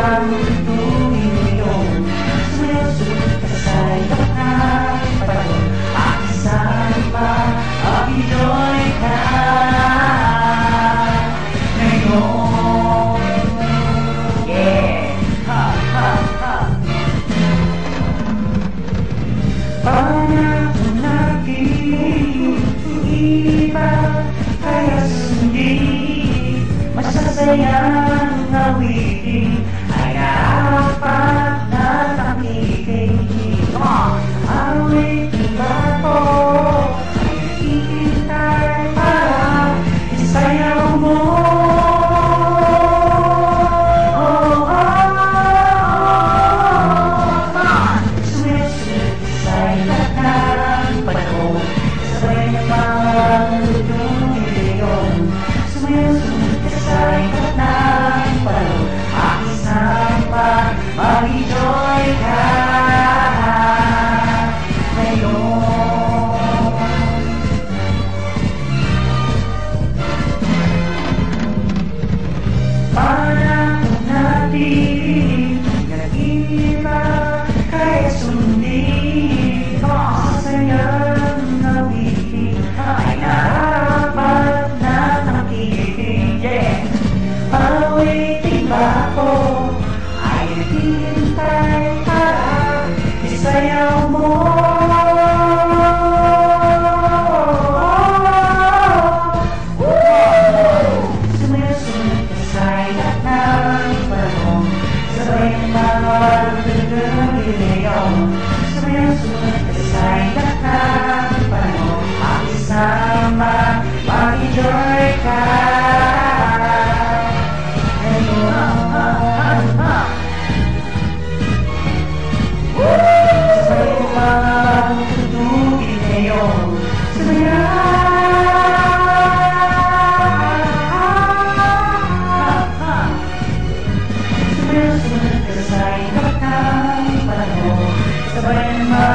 time You.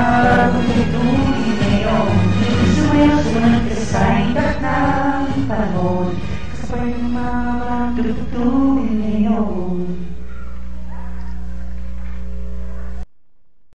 bagong bituin ngayon Sumayaw-sunod ka sa indak ng panahon Kasabay ng mga